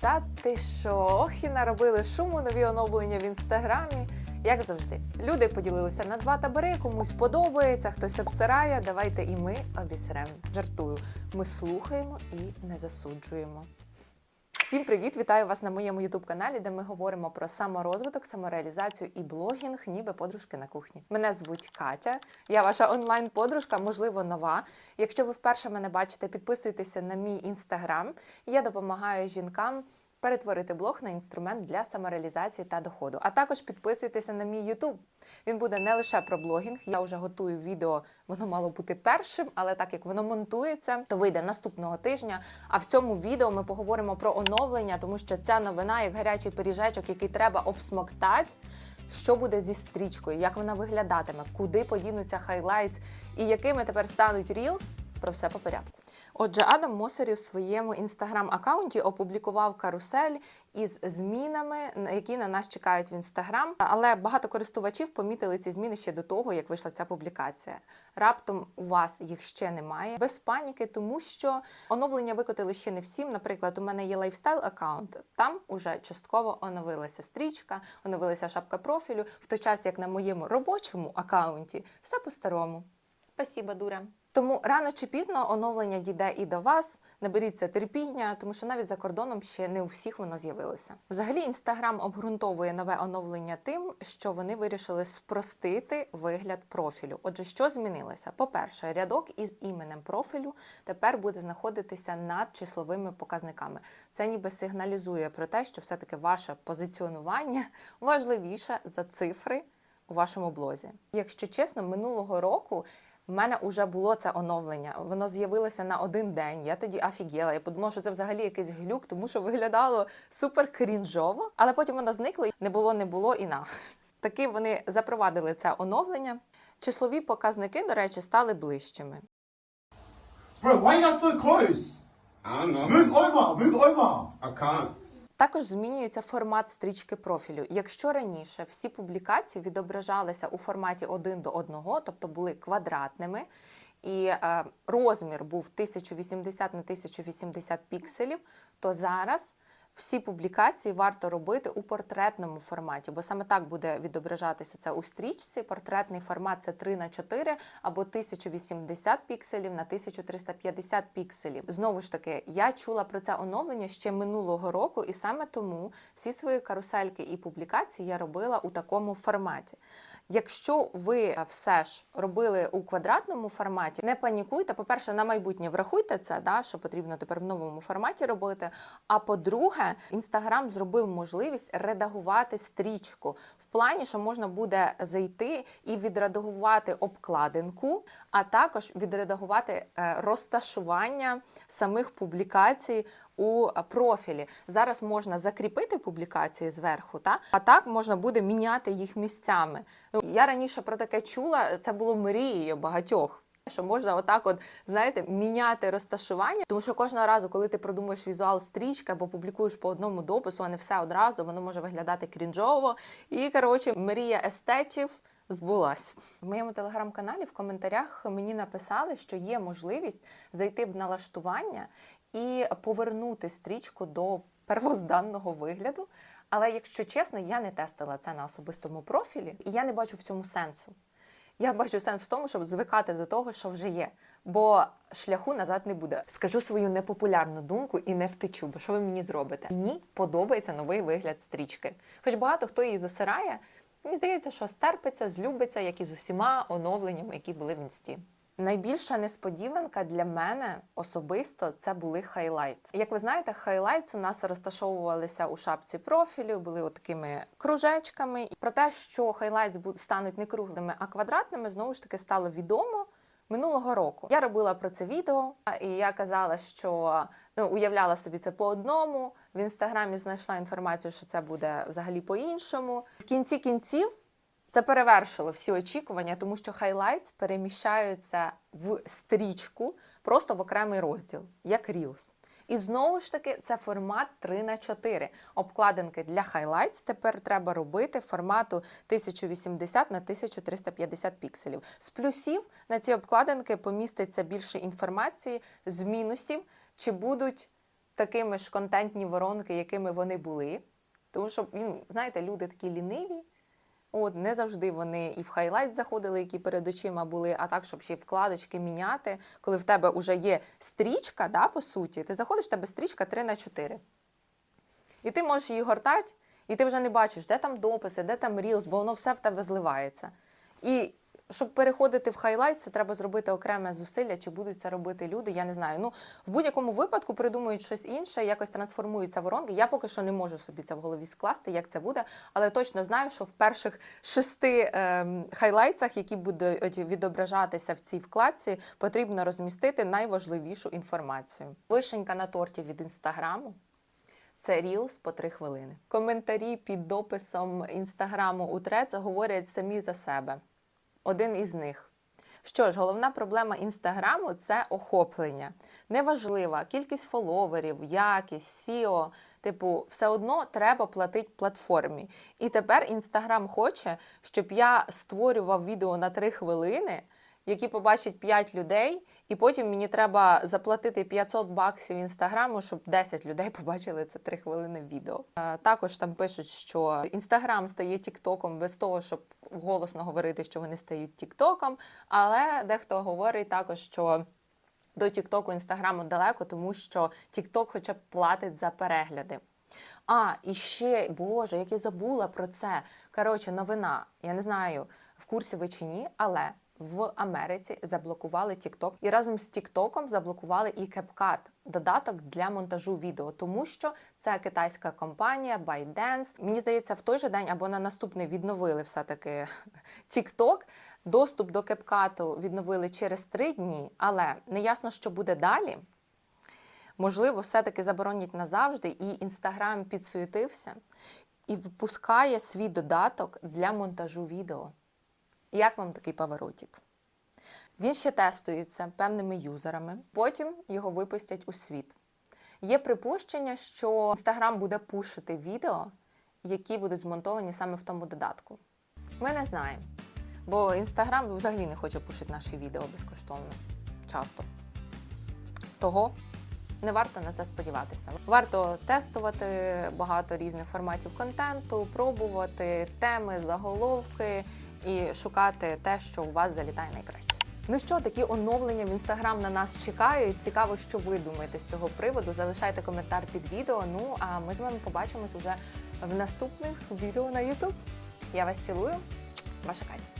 Та ти що, ох наробили шуму нові оновлення в інстаграмі. Як завжди, люди поділилися на два табори. Комусь подобається, хтось обсирає. Давайте і ми обісеремо Жартую. Ми слухаємо і не засуджуємо. Всім привіт! Вітаю вас на моєму youtube каналі, де ми говоримо про саморозвиток, самореалізацію і блогінг, ніби подружки на кухні. Мене звуть Катя. Я ваша онлайн-подружка, можливо, нова. Якщо ви вперше мене бачите, підписуйтеся на мій інстаграм. Я допомагаю жінкам. Перетворити блог на інструмент для самореалізації та доходу. А також підписуйтеся на мій YouTube. Він буде не лише про блогінг. Я вже готую відео, воно мало бути першим, але так як воно монтується, то вийде наступного тижня. А в цьому відео ми поговоримо про оновлення, тому що ця новина як гарячий пиріжечок, який треба обсмоктати. Що буде зі стрічкою, як вона виглядатиме, куди подінуться хайлайтс і якими тепер стануть Reels? Про все по порядку. Отже, Адам Мосері в своєму інстаграм-аккаунті опублікував карусель із змінами, на- які на нас чекають в інстаграм. Але багато користувачів помітили ці зміни ще до того, як вийшла ця публікація. Раптом у вас їх ще немає. Без паніки, тому що оновлення викотили ще не всім. Наприклад, у мене є лайфстайл аккаунт. Там уже частково оновилася стрічка, оновилася шапка профілю. В той час, як на моєму робочому аккаунті, все по-старому. Спасіба, дура. Тому рано чи пізно оновлення дійде і до вас. Наберіться терпіння, тому що навіть за кордоном ще не у всіх воно з'явилося. Взагалі, інстаграм обґрунтовує нове оновлення тим, що вони вирішили спростити вигляд профілю. Отже, що змінилося? По-перше, рядок із іменем профілю тепер буде знаходитися над числовими показниками. Це ніби сигналізує про те, що все-таки ваше позиціонування важливіше за цифри у вашому блозі. Якщо чесно, минулого року. В мене вже було це оновлення. Воно з'явилося на один день. Я тоді офігела. Я подумала, що це взагалі якийсь глюк, тому що виглядало супер крінжово. Але потім воно зникло. і Не було, не було і на. Таки вони запровадили це оновлення. Числові показники, до речі, стали ближчими. Bro, why are you not so close? I don't know. Move over, move over. I can't. Також змінюється формат стрічки профілю. Якщо раніше всі публікації відображалися у форматі 1 до 1, тобто були квадратними, і е, розмір був 1080 на 1080 пікселів, то зараз всі публікації варто робити у портретному форматі, бо саме так буде відображатися це у стрічці. Портретний формат це 3 на 4 або 1080 пікселів на 1350 пікселів. Знову ж таки, я чула про це оновлення ще минулого року, і саме тому всі свої карусельки і публікації я робила у такому форматі. Якщо ви е, все ж робили у квадратному форматі, не панікуйте. По-перше, на майбутнє врахуйте це, да, що потрібно тепер в новому форматі робити. А по-друге, інстаграм зробив можливість редагувати стрічку в плані, що можна буде зайти і відредагувати обкладинку, а також відредагувати е, розташування самих публікацій у профілі. Зараз можна закріпити публікації зверху, та? а так можна буде міняти їх місцями. Я раніше про таке чула, це було мрією багатьох. Що можна отак, от знаєте, міняти розташування, тому що кожного разу, коли ти продумуєш візуал стрічки або публікуєш по одному допису, а не все одразу, воно може виглядати крінжово. І коротше, мрія естетів збулась. В моєму телеграм-каналі в коментарях мені написали, що є можливість зайти в налаштування і повернути стрічку до первозданного вигляду. Але якщо чесно, я не тестила це на особистому профілі, і я не бачу в цьому сенсу. Я бачу сенс в тому, щоб звикати до того, що вже є, бо шляху назад не буде. Скажу свою непопулярну думку і не втечу, бо що ви мені зробите? Мені подобається новий вигляд стрічки. Хоч багато хто її засирає, мені здається, що стерпиться, злюбиться, як і з усіма оновленнями, які були в інсті. Найбільша несподіванка для мене особисто це були хайлайтс. Як ви знаєте, хайлайтс у нас розташовувалися у шапці профілю, були отакими кружечками. Про те, що хайлайтс стануть не круглими, а квадратними, знову ж таки стало відомо. Минулого року я робила про це відео, і я казала, що ну, уявляла собі це по одному. В інстаграмі знайшла інформацію, що це буде взагалі по-іншому. В кінці кінців це перевершило всі очікування, тому що хайлайтс переміщаються в стрічку просто в окремий розділ, як Reels. І знову ж таки, це формат 3 на 4. Обкладинки для Highlights тепер треба робити формату 1080 на 1350 пікселів. З плюсів на ці обкладинки поміститься більше інформації, з мінусів, чи будуть такими ж контентні воронки, якими вони були. Тому що, ну, знаєте, люди такі ліниві. От, не завжди вони і в хайлайт заходили, які перед очима були, а так, щоб ще вкладочки міняти. Коли в тебе вже є стрічка, да, по суті, ти заходиш, в тебе стрічка 3 на 4. І ти можеш її гортати, і ти вже не бачиш, де там дописи, де там рілс, бо воно все в тебе зливається. І щоб переходити в хайлайт, це треба зробити окреме зусилля, чи будуть це робити люди, я не знаю. Ну, в будь-якому випадку придумують щось інше, якось трансформуються воронки. Я поки що не можу собі це в голові скласти, як це буде, але точно знаю, що в перших шести ем, хайлайтсах, які будуть відображатися в цій вкладці, потрібно розмістити найважливішу інформацію. Вишенька на торті від інстаграму. Це Reels по три хвилини. Коментарі під дописом інстаграму у Threads говорять самі за себе. Один із них. Що ж, головна проблема інстаграму це охоплення. Неважлива кількість фоловерів, якість, SEO. Типу, все одно треба платити платформі. І тепер інстаграм хоче, щоб я створював відео на 3 хвилини, які побачить 5 людей, і потім мені треба заплатити 500 баксів інстаграму, щоб 10 людей побачили це 3 хвилини відео. Е, Також там пишуть, що інстаграм стає тіктоком без того, щоб голосно говорити, що вони стають тіктоком. Але дехто говорить також, що до Тіктоку інстаграму далеко, тому що Тікток хоча б платить за перегляди. А, і ще, Боже, як я забула про це. Коротше, новина. Я не знаю, в курсі ви чи ні, але в Америці заблокували TikTok. І разом з TikTok заблокували і CapCut – додаток для монтажу відео, тому що це китайська компанія ByteDance. Мені здається, в той же день або на наступний відновили все-таки TikTok. Доступ до CapCut відновили через три дні, але не ясно, що буде далі. Можливо, все-таки заборонять назавжди, і Інстаграм підсуетився і випускає свій додаток для монтажу відео. Як вам такий поворотик? Він ще тестується певними юзерами, потім його випустять у світ. Є припущення, що Інстаграм буде пушити відео, які будуть змонтовані саме в тому додатку. Ми не знаємо, бо Інстаграм взагалі не хоче пушити наші відео безкоштовно часто. Того не варто на це сподіватися. Варто тестувати багато різних форматів контенту, пробувати теми, заголовки і шукати те, що у вас залітає найкраще. Ну що, такі оновлення в інстаграм на нас чекають. Цікаво, що ви думаєте з цього приводу. Залишайте коментар під відео. Ну а ми з вами побачимось уже в наступних відео на Ютуб. Я вас цілую, ваша Катя.